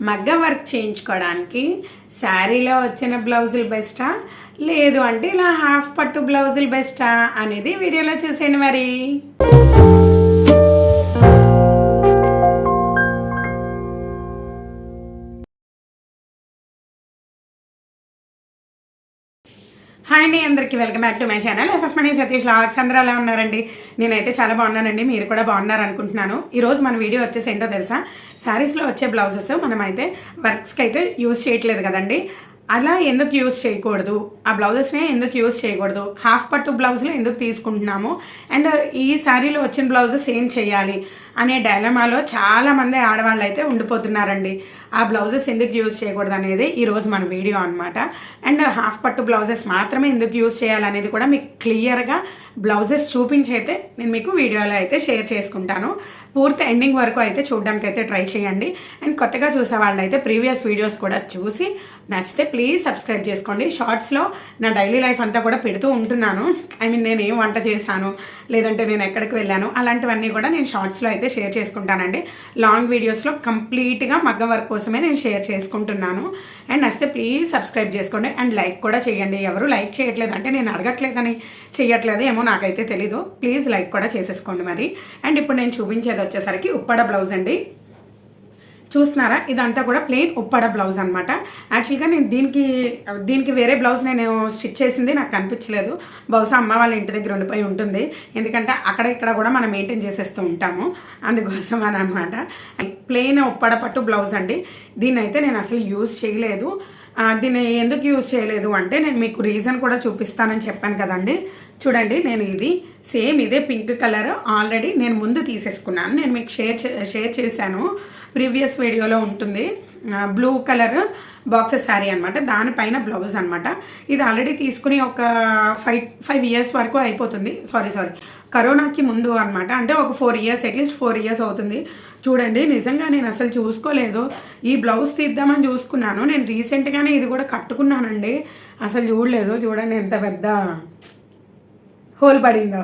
మగ్గం వర్క్ చేయించుకోవడానికి శారీలో వచ్చిన బ్లౌజులు బెస్టా? లేదు అంటే ఇలా హాఫ్ పట్టు బ్లౌజులు బెస్టా? అనేది వీడియోలో చూసేయండి మరి. హాయ్ అండి అందరికీ welcome back to my channel. FF money Satish lakhs అందరూ ఎలా ఉన్నారండి. నేనైతే చాలా బాగున్నానండి. మీరు కూడా బాగున్నారు అనుకుంటున్నాను. ఈరోజు మన వీడియో వచ్చేసి ఏంటో తెలుసా? శారీస్లో వచ్చే బ్లౌజెస్ మనం అయితే వర్క్స్కి అయితే యూజ్ చేయట్లేదు కదండి. అలా ఎందుకు యూజ్ చేయకూడదు? ఆ బ్లౌజెస్ని ఎందుకు యూజ్ చేయకూడదు? హాఫ్ పట్టు బ్లౌజులు ఎందుకు తీసుకుంటున్నాము? అండ్ ఈ శారీలో వచ్చిన బ్లౌజెస్ ఏం చేయాలి? అనే డైలమాలో చాలామంది ఆడవాళ్ళు అయితే ఉండిపోతున్నారండి. ఆ బ్లౌజెస్ ఎందుకు యూజ్ చేయకూడదు అనేది ఈరోజు మన వీడియో అనమాట అండ్ హాఫ్ పట్టు బ్లౌజెస్ మాత్రమే ఎందుకు యూజ్ చేయాలనేది కూడా మీకు క్లియర్గా బ్లౌజెస్ చూపించి అయితే నేను మీకు వీడియోలో అయితే షేర్ చేసుకుంటాను. పూర్తి ఎండింగ్ వరకు అయితే చూడడానికి అయితే ట్రై చేయండి. అండ్ కొత్తగా చూసే వాళ్ళైతే అయితే ప్రీవియస్ వీడియోస్ కూడా చూసి నచ్చితే ప్లీజ్ సబ్స్క్రైబ్ చేసుకోండి. షార్ట్స్లో నా డైలీ లైఫ్ అంతా కూడా పెడుతూ ఉంటున్నాను. ఐ మీన్ నేను ఏం వంట చేశాను? లేదంటే నేను ఎక్కడికి వెళ్ళాను అలాంటివన్నీ కూడా నేను షార్ట్స్లో అయితే షేర్ చేసుకుంటానండి. లాంగ్ వీడియోస్లో కంప్లీట్గా మగ్గం వర్క్ కోసమే నేను షేర్ చేసుకుంటున్నాను. అండ్ నచ్చితే ప్లీజ్ సబ్స్క్రైబ్ చేసుకోండి. అండ్ లైక్ కూడా చేయండి. ఎవరు లైక్ చేయట్లేదు అంటే నేను అడగట్లేదని చేయట్లేదు ఏమో నాకైతే తెలీదు. ప్లీజ్ లైక్ కూడా చేసేసుకోండి మరి. అండ్ ఇప్పుడు నేను చూపించేది వచ్చేసరికి ఉప్పడ బ్లౌజ్ అండి. చూస్తున్నారా? ఇదంతా కూడా ప్లెయిన్ ఉప్పడ బ్లౌజ్ అనమాట యాక్చువల్గా నేను దీనికి దీనికి వేరే బ్లౌజ్ నేను స్టిచ్ చేసింది నాకు కనిపించలేదు. బహుశా అమ్మ వాళ్ళ ఇంటి దగ్గర ఉండిపోయి ఉంటుంది. ఎందుకంటే అక్కడ ఇక్కడ కూడా మనం మెయింటైన్ చేసేస్తూ ఉంటాము. అందుకోసం అని అనమాట ప్లెయిన్ ఉప్పడ పట్టు బ్లౌజ్ అండి. దీన్ని అయితే నేను అసలు యూజ్ చేయలేదు. దీన్ని ఎందుకు యూజ్ చేయలేదు అంటే నేను మీకు రీజన్ కూడా చూపిస్తానని చెప్పాను కదండి. చూడండి నేను ఇది సేమ్ ఇదే పింక్ కలర్ ఆల్రెడీ నేను ముందు తీసేసుకున్నాను. నేను మీకు షేర్ చే- షేర్ చేశాను. ప్రీవియస్ వీడియోలో ఉంటుంది. బ్లూ కలర్ బాక్సెస్ శారీ అనమాట దానిపైన బ్లౌజ్ అనమాట ఇది ఆల్రెడీ తీసుకుని ఒక ఫైవ్ ఫైవ్ ఇయర్స్ వరకు అయిపోతుంది. సారీ సారీ కరోనాకి ముందు అనమాట అంటే ఒక four years at least four years అవుతుంది. చూడండి నిజంగా నేను అసలు చూసుకోలేదు. ఈ బ్లౌజ్ తీద్దామని చూసుకున్నాను. నేను రీసెంట్గానే ఇది కూడా కట్టుకున్నానండి. అసలు చూడలేదు. చూడండి ఎంత పెద్ద హోల్ పడిందో.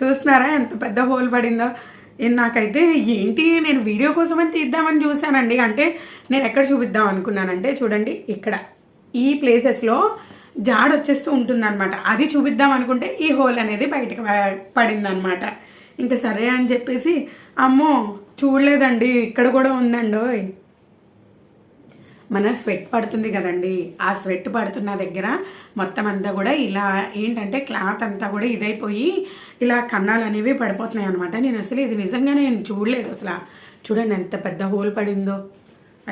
చూస్తున్నారా? ఎంత పెద్ద హోల్ పడిందో. నాకైతే ఏంటి నేను వీడియో కోసమని తీద్దామని చూశానండి. అంటే నేను ఎక్కడ చూపిద్దాం అనుకున్నానంటే చూడండి ఇక్కడ. ఈ ప్లేసెస్లో జాడ్ వచ్చేస్తూ ఉంటుందన్నమాట. అది చూపిద్దాం అనుకుంటే ఈ హోల్ అనేది బయటకు పడిందనమాట ఇంకా సరే అని చెప్పేసి అమ్మో చూడలేదండి. ఇక్కడ కూడా ఉందండి మన స్వెట్ పడుతుంది కదండి. ఆ స్వెట్ పడుతున్న దగ్గర మొత్తం అంతా కూడా ఇలా ఏంటంటే క్లాత్ అంతా కూడా ఇదైపోయి ఇలా కన్నాలు అనేవి పడిపోతున్నాయి అనమాట నేను అసలు ఇది నిజంగా నేను చూడలేదు అసలు. చూడండి ఎంత పెద్ద హోల్ పడిందో.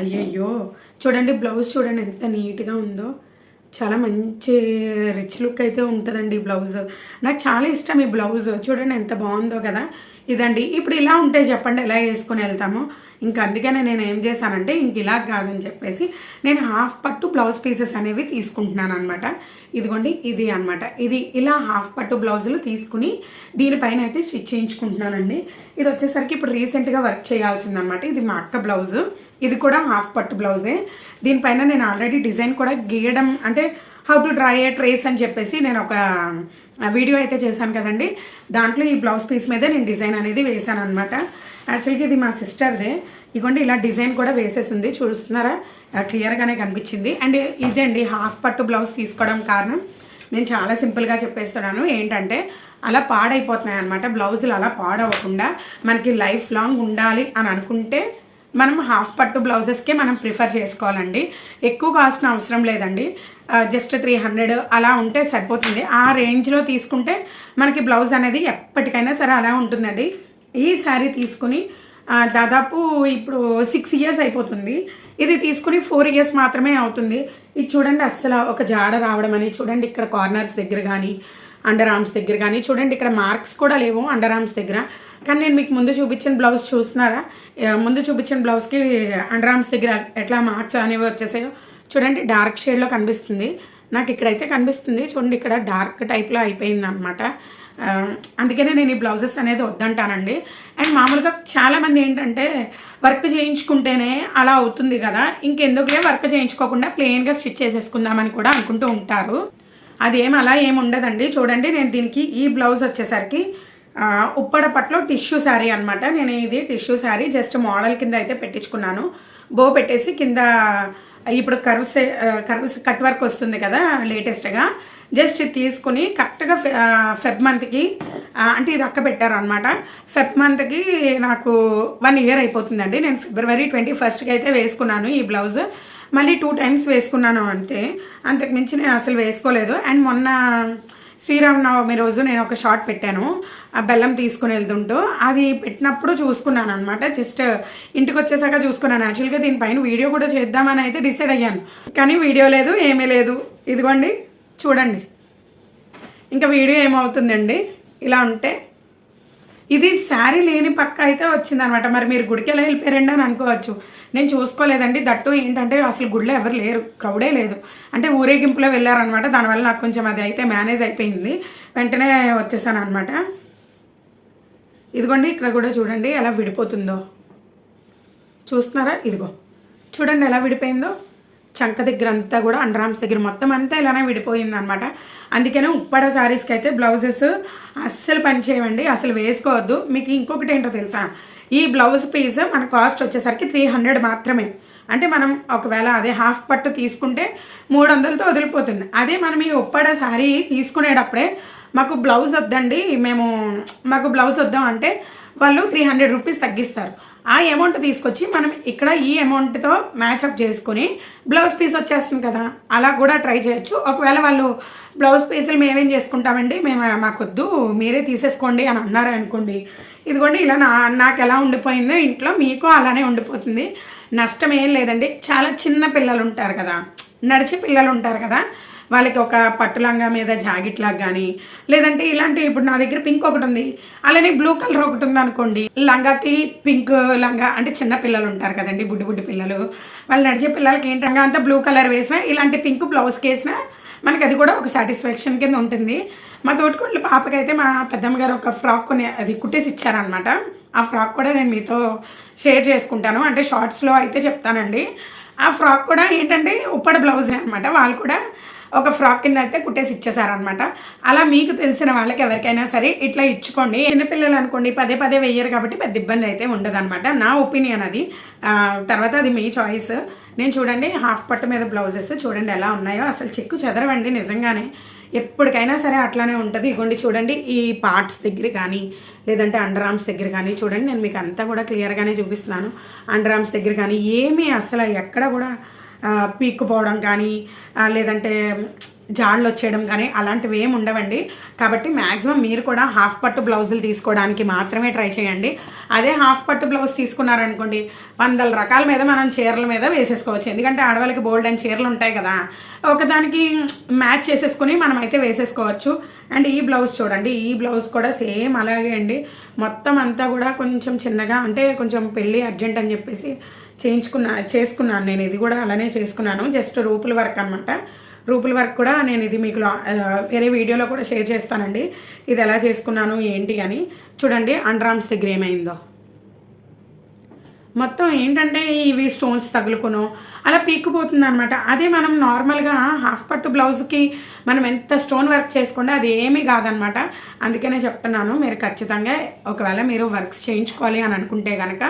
అయ్యయ్యో. చూడండి బ్లౌజ్ చూడండి ఎంత నీట్గా ఉందో. చాలా మంచి రిచ్ లుక్ అయితే ఉంటుందండి ఈ బ్లౌజ్ నాకు చాలా ఇష్టం ఈ బ్లౌజ్ చూడండి ఎంత బాగుందో కదా. ఇదండి. ఇప్పుడు ఇలా ఉంటే చెప్పండి ఎలా వేసుకొని వెళ్తామో. ఇంకా అందుకనే నేను ఏం చేశానంటే ఇంక ఇలా కాదని చెప్పేసి నేను హాఫ్ పట్టు బ్లౌజ్ పీసెస్ అనేవి తీసుకుంటున్నాను అనమాట ఇదిగోండి ఇది అన్నమాట. ఇది ఇలా హాఫ్ పట్టు బ్లౌజులు తీసుకుని దీనిపైన అయితే స్టిచ్ చేయించుకుంటున్నానండి. ఇది వచ్చేసరికి ఇప్పుడు రీసెంట్గా వర్క్ చేయాల్సిందనమాట ఇది మా అక్క బ్లౌజు. ఇది కూడా హాఫ్ పట్టు బ్లౌజే. దీనిపైన నేను ఆల్రెడీ డిజైన్ కూడా గీయడం అంటే how to dry a trace అని చెప్పేసి నేను ఒక వీడియో అయితే చేశాను కదండి. దాంట్లో ఈ బ్లౌజ్ పీస్ మీదే నేను డిజైన్ అనేది వేశాను అనమాట యాక్చువల్గా ఇది మా సిస్టర్దే ఇదిగోండి ఇలా డిజైన్ కూడా వేసేసింది. చూస్తున్నారా? క్లియర్గానే కనిపించింది. అండ్ ఇదే అండి హాఫ్ పట్టు బ్లౌజ్ తీసుకోవడం కారణం. నేను చాలా సింపుల్గా చెప్పేస్తున్నాను. ఏంటంటే అలా పాడైపోతున్నాయి అనమాట బ్లౌజులు అలా పాడవకుండా మనకి లైఫ్ లాంగ్ ఉండాలి అని అనుకుంటే మనం హాఫ్ పట్టు బ్లౌజెస్కే మనం ప్రిఫర్ చేసుకోవాలండి. ఎక్కువ కాస్ట్ అవసరం లేదండి. జస్ట్ త్రీ హండ్రెడ్ అలా ఉంటే సరిపోతుంది. ఆ రేంజ్లో తీసుకుంటే మనకి బ్లౌజ్ అనేది ఎప్పటికైనా సరే అలా ఉంటుందండి. ఈ శారీ తీసుకుని దాదాపు ఇప్పుడు సిక్స్ ఇయర్స్ అయిపోతుంది. ఇది తీసుకుని ఫోర్ ఇయర్స్ మాత్రమే అవుతుంది. ఇది చూడండి అస్సలు ఒక జాడ రావడం అని చూడండి ఇక్కడ కార్నర్స్ దగ్గర కానీ అండర్ ఆర్మ్స్ దగ్గర కానీ చూడండి ఇక్కడ మార్క్స్ కూడా లేవు అండర్ ఆర్మ్స్ దగ్గర. కానీ నేను మీకు ముందు చూపించిన బ్లౌజ్ చూస్తున్నారా? ముందు చూపించిన బ్లౌజ్కి అండర్ ఆర్మ్స్ దగ్గర ఎట్లా మార్క్స్ అనేవి వచ్చేసాయో చూడండి డార్క్ షేడ్లో కనిపిస్తుంది. నాకు ఇక్కడైతే కనిపిస్తుంది. చూడండి ఇక్కడ డార్క్ టైప్లో అయిపోయింది అనమాట Um, అందుకనే నేను ఈ బ్లౌజెస్ అనేది వద్దంటానండి. అండ్ మామూలుగా చాలామంది ఏంటంటే వర్క్ చేయించుకుంటేనే అలా అవుతుంది కదా. ఇంకెందుకులే వర్క్ చేయించుకోకుండా ప్లెయిన్గా స్టిచ్ చేసేసుకుందామని కూడా అనుకుంటూ ఉంటారు. అదేం అలా ఏమి ఉండదండి. చూడండి నేను దీనికి ఈ బ్లౌజ్ వచ్చేసరికి ఉప్పడపట్లో ఉప్పడ టిష్యూ శారీ అనమాట నేను ఇది టిష్యూ శారీ జస్ట్ మోడల్ కింద అయితే పెట్టించుకున్నాను. బో పెట్టేసి కింద ఇప్పుడు కర్వ్స్ కర్వ్స్ కట్ వర్క్ వస్తుంది కదా లేటెస్ట్గా. జస్ట్ తీసుకుని కరెక్ట్గా ఫెబ్ మంత్కి అంటే ఇది అక్క పెట్టారనమాట ఫెబ్ మంత్కి నాకు వన్ ఇయర్ అయిపోతుందండి. నేను ఫిబ్రవరి ట్వంటీ ఫస్ట్కి అయితే వేసుకున్నాను ఈ బ్లౌజ్. మళ్ళీ టూ టైమ్స్ వేసుకున్నాను అంతే. అంతకుమించి నేను అసలు వేసుకోలేదు. అండ్ మొన్న శ్రీరామనవమి రోజు నేను ఒక షార్ట్ పెట్టాను ఆ బెల్లం తీసుకుని వెళ్తుంటూ. అది పెట్టినప్పుడు చూసుకున్నాను అనమాట జస్ట్ ఇంటికి వచ్చేసాక చూసుకున్నాను. యాక్చువల్గా దీనిపైన వీడియో కూడా చేద్దామని అయితే డిసైడ్ అయ్యాను. కానీ వీడియో లేదు ఏమీ లేదు. ఇదిగోండి. చూడండి. ఇంకా వీడియో ఏమవుతుందండి? ఇలా ఉంటే ఇది శారీ లేని పక్క అయితే వచ్చిందనమాట. మరి మీరు గుడికి ఎలా వెళ్ళిపోయారండి అని అనుకోవచ్చు. నేను చూసుకోలేదండి. దట్టు ఏంటంటే అసలు గుడిలో ఎవరు లేరు. క్రౌడే లేదు. అంటే ఊరేగింపులో వెళ్ళారనమాట. దానివల్ల నాకు కొంచెం అది అయితే మేనేజ్ అయిపోయింది. వెంటనే వచ్చేసాను అనమాట ఇదిగోండి ఇక్కడ కూడా చూడండి ఎలా విడిపోతుందో. చూస్తున్నారా? ఇదిగో. చూడండి ఎలా విడిపోయిందో. చంక దగ్గర అంతా కూడా అండర్ ఆర్మ్స్ దగ్గర మొత్తం అంతా ఇలానే విడిపోయింది అనమాట అందుకనే ఉప్పడ శారీస్కి అయితే బ్లౌజెస్ అస్సలు పని చేయవండి అసలు వేసుకోవద్దు. మీకు ఇంకొకటి ఏంటో తెలుసా? ఈ బ్లౌజ్ పీస్ మన కాస్ట్ వచ్చేసరికి త్రీ హండ్రెడ్ మాత్రమే. అంటే మనం ఒకవేళ అదే హాఫ్ పట్టు తీసుకుంటే మూడు వందలతో వదిలిపోతుంది. అదే మనం ఈ ఉప్పడ శారీ తీసుకునేటప్పుడే మాకు బ్లౌజ్ వద్దండి మేము మాకు బ్లౌజ్ వద్దాం అంటే వాళ్ళు త్రీ హండ్రెడ్ రూపీస్ తగ్గిస్తారు. ఆ అమౌంట్ తీసుకొచ్చి మనం ఇక్కడ ఈ అమౌంట్తో మ్యాచ్అప్ చేసుకొని బ్లౌజ్ పీస్ వచ్చేస్తుంది కదా అలా కూడా ట్రై చేయొచ్చు. ఒకవేళ వాళ్ళు బ్లౌజ్ పీసులు మేమేం చేసుకుంటామండి మేము మాకొద్దు మీరే తీసేసుకోండి అని అన్నారు అనుకోండి. ఇదిగోండి ఇలా నా నాకు ఎలా ఉండిపోయిందో ఇంట్లో మీకు అలానే ఉండిపోతుంది. నష్టం ఏం లేదండి. చాలా చిన్న పిల్లలు ఉంటారు కదా నడిచి పిల్లలు ఉంటారు కదా వాళ్ళకి ఒక పట్టు లంగా మీద జాగిట్లాగా కానీ లేదంటే ఇలాంటి ఇప్పుడు నా దగ్గర పింక్ ఒకటి ఉంది. అలానే బ్లూ కలర్ ఒకటి ఉంది అనుకోండి లంగాకి పింక్ లంగా అంటే చిన్న పిల్లలు ఉంటారు కదండి బుడ్డి బుడ్డి పిల్లలు. వాళ్ళు నడిచే పిల్లలకి ఏంటంగా అంతా బ్లూ కలర్ వేసినా ఇలాంటి పింక్ బ్లౌజ్కి వేసినా మనకి అది కూడా ఒక సాటిస్ఫాక్షన్ కింద ఉంటుంది. మా తోటికోట్ల పాపకైతే మా పెద్దమ్మ గారు ఒక ఫ్రాక్ కొని అది కుట్టేసి ఇచ్చారనమాట ఆ ఫ్రాక్ కూడా నేను మీతో షేర్ చేసుకుంటాను. అంటే షార్ట్స్లో అయితే చెప్తానండి. ఆ ఫ్రాక్ కూడా ఏంటంటే ఉప్పడ బ్లౌజ్ అనమాట వాళ్ళు కూడా ఒక ఫ్రాక్ కింద అయితే కుట్టేసి ఇచ్చేసారనమాట అలా మీకు తెలిసిన వాళ్ళకి ఎవరికైనా సరే ఇట్లా ఇచ్చుకోండి. చిన్నపిల్లలు అనుకోండి పదే పదే వెయ్యరు కాబట్టి పెద్ద ఇబ్బంది అయితే ఉండదు నా ఒపీనియన్ అది. తర్వాత అది మీ చాయిస్. నేను చూడండి హాఫ్ పట్టు మీద బ్లౌజెస్ చూడండి ఎలా ఉన్నాయో. అసలు చెక్కు చెదరవండి నిజంగానే. ఎప్పటికైనా సరే అట్లానే ఉంటుంది. ఇగోండి చూడండి ఈ పార్ట్స్ దగ్గర కానీ లేదంటే అండర్ ఆర్మ్స్ దగ్గర కానీ చూడండి నేను మీకు అంతా కూడా క్లియర్గానే చూపిస్తున్నాను. అండర్ ఆర్మ్స్ దగ్గర కానీ ఏమీ అసలు ఎక్కడ కూడా పీక్కుపోవడం కానీ లేదంటే జాళ్ళు వచ్చేయడం కానీ అలాంటివి ఏమి ఉండవండి. కాబట్టి మ్యాక్సిమం మీరు కూడా హాఫ్ పట్టు బ్లౌజులు తీసుకోవడానికి మాత్రమే ట్రై చేయండి. అదే హాఫ్ పట్టు బ్లౌజ్ తీసుకున్నారనుకోండి వందల రకాల మీద మనం చీరల మీద వేసేసుకోవచ్చు. ఎందుకంటే ఆడవాళ్ళకి బోల్డ్ అని చీరలు ఉంటాయి కదా ఒకదానికి మ్యాచ్ చేసేసుకుని మనం అయితే వేసేసుకోవచ్చు. అండ్ ఈ బ్లౌజ్ చూడండి ఈ బ్లౌజ్ కూడా సేమ్ అలాగే అండి. మొత్తం అంతా కూడా కొంచెం చిన్నగా అంటే కొంచెం పెళ్ళి అర్జెంట్ అని చెప్పేసి చేయించుకున్నా చేసుకున్నాను. నేను ఇది కూడా అలానే చేసుకున్నాను. జస్ట్ రూపుల వర్క్ అనమాట రూపుల వర్క్ కూడా నేను ఇది మీకు వేరే వీడియోలో కూడా షేర్ చేస్తానండి. ఇది ఎలా చేసుకున్నాను ఏంటి అని. చూడండి అండర్ ఆర్మ్స్ దగ్గర ఏమైందో. మొత్తం ఏంటంటే ఇవి స్టోన్స్ తగులుకును. అలా పీక్కుపోతుంది అనమాట అదే మనం నార్మల్గా హాఫ్ పట్టు బ్లౌజ్కి మనం ఎంత స్టోన్ వర్క్ చేసుకుంటే అది ఏమీ కాదనమాట అందుకనే చెప్తున్నాను మీరు ఖచ్చితంగా ఒకవేళ మీరు వర్క్స్ చేయించుకోవాలి అని అనుకుంటే కనుక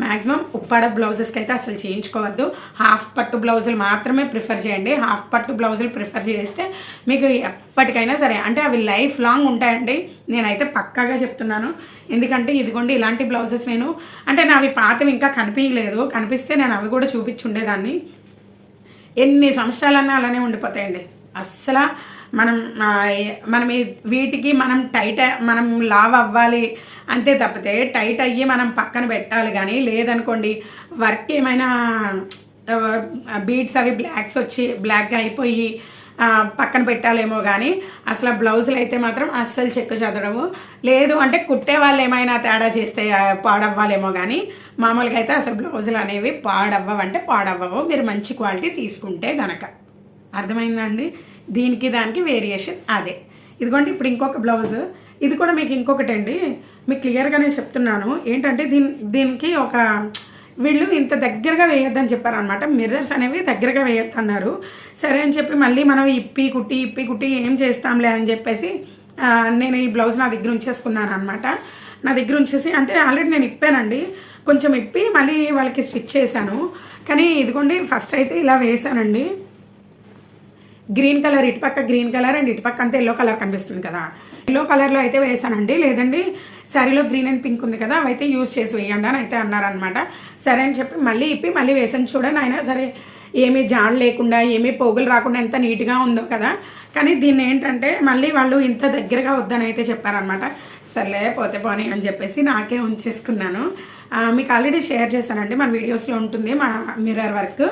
మ్యాక్సిమం ఉప్పాడ బ్లౌజెస్కి అయితే అసలు చేయించుకోవద్దు. హాఫ్ పట్టు బ్లౌజులు మాత్రమే ప్రిఫర్ చేయండి. హాఫ్ పట్టు బ్లౌజులు ప్రిఫర్ చేస్తే మీకు ఎప్పటికైనా సరే అంటే అవి లైఫ్ లాంగ్ ఉంటాయండి. నేనైతే పక్కాగా చెప్తున్నాను. ఎందుకంటే ఇదిగోండి ఇలాంటి బ్లౌజెస్ నేను అంటే నావి పాతవి ఇంకా కనిపించలేదు. కనిపిస్తే నేను అవి కూడా చూపించుండేదాన్ని. ఎన్ని సంవత్సరాలన్నా అలానే ఉండిపోతాయండి. అస్సలు మనం మనం వీటికి మనం టైట్ మనం లావ్ అవ్వాలి. అంతే తప్పితే టైట్ అయ్యి మనం పక్కన పెట్టాలి కానీ లేదనుకోండి వర్క్ ఏమైనా బీట్స్ అవి బ్లాక్స్ వచ్చి బ్లాక్గా అయిపోయి పక్కన పెట్టాలేమో కానీ అసలు బ్లౌజులు అయితే మాత్రం అస్సలు చెక్కు చదవడము లేదు అంటే కుట్టే వాళ్ళు ఏమైనా తేడా చేస్తే పాడవ్వాలేమో కానీ మామూలుగా అయితే అసలు బ్లౌజులు అనేవి పాడవ్వవంటే పాడవ్వవు. మీరు మంచి క్వాలిటీ తీసుకుంటే గనక. అర్థమైందండి దీనికి దానికి వేరియేషన్ అదే. ఇదిగోండి ఇప్పుడు ఇంకొక బ్లౌజ్. ఇది కూడా మీకు ఇంకొకటి అండి మీకు క్లియర్గానే చెప్తున్నాను. ఏంటంటే దీని దీనికి ఒక వీళ్ళు ఇంత దగ్గరగా వేయొద్దని చెప్పారనమాట మిర్రర్స్ అనేవి దగ్గరగా వేయొద్దన్నారు. సరే అని చెప్పి మళ్ళీ మనం ఇప్పి కుట్టి ఇప్పి కుట్టి ఏం చేస్తాంలే అని చెప్పేసి నేను ఈ బ్లౌజ్ నా దగ్గర ఉంచేసుకున్నాను అనమాట నా దగ్గర ఉంచేసి అంటే ఆల్రెడీ నేను ఇప్పానండి. కొంచెం ఇప్పి మళ్ళీ వాళ్ళకి స్టిచ్ చేశాను. కానీ ఇదిగోండి ఫస్ట్ అయితే ఇలా వేసానండి గ్రీన్ కలర్ ఇటుపక్క గ్రీన్ కలర్ అండ్ ఇటుపక్క అంతా ఎల్లో కలర్ కనిపిస్తుంది కదా. ఎల్లో కలర్లో అయితే వేసానండి లేదండి శారీలో గ్రీన్ అండ్ పింక్ ఉంది కదా అవైతే యూజ్ చేసి వేయండి అని అయితే అన్నారనమాట సరే అని చెప్పి మళ్ళీ ఇప్పి మళ్ళీ వేసాను చూడండి అయినా సరే ఏమీ జాన్ లేకుండా ఏమీ పోగులు రాకుండా ఎంత నీట్గా ఉందో కదా. కానీ దీన్ని ఏంటంటే మళ్ళీ వాళ్ళు ఇంత దగ్గరగా వద్దని అయితే చెప్పారనమాట సర్లే పోతే పోనీ అని చెప్పేసి నాకే ఉంచేసుకున్నాను. మీకు ఆల్రెడీ షేర్ చేశానండి మన వీడియోస్లో ఉంటుంది మా మిర్రర్ వర్క్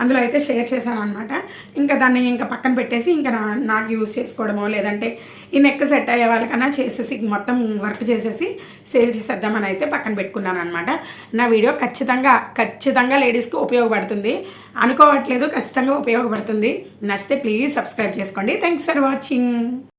అందులో అయితే షేర్ చేశాను అనమాట ఇంకా దాన్ని ఇంకా పక్కన పెట్టేసి ఇంకా నా నాకు యూజ్ చేసుకోవడమో లేదంటే ఈ నెక్ సెట్ అయ్యే వాళ్ళకన్నా చేసేసి మొత్తం వర్క్ చేసేసి సేల్ చేసేద్దామని అయితే పక్కన పెట్టుకున్నాను అనమాట నా వీడియో ఖచ్చితంగా ఖచ్చితంగా లేడీస్కి ఉపయోగపడుతుంది. అనుకోవట్లేదు ఖచ్చితంగా ఉపయోగపడుతుంది. నచ్చితే ప్లీజ్ సబ్స్క్రైబ్ చేసుకోండి. Thanks for watching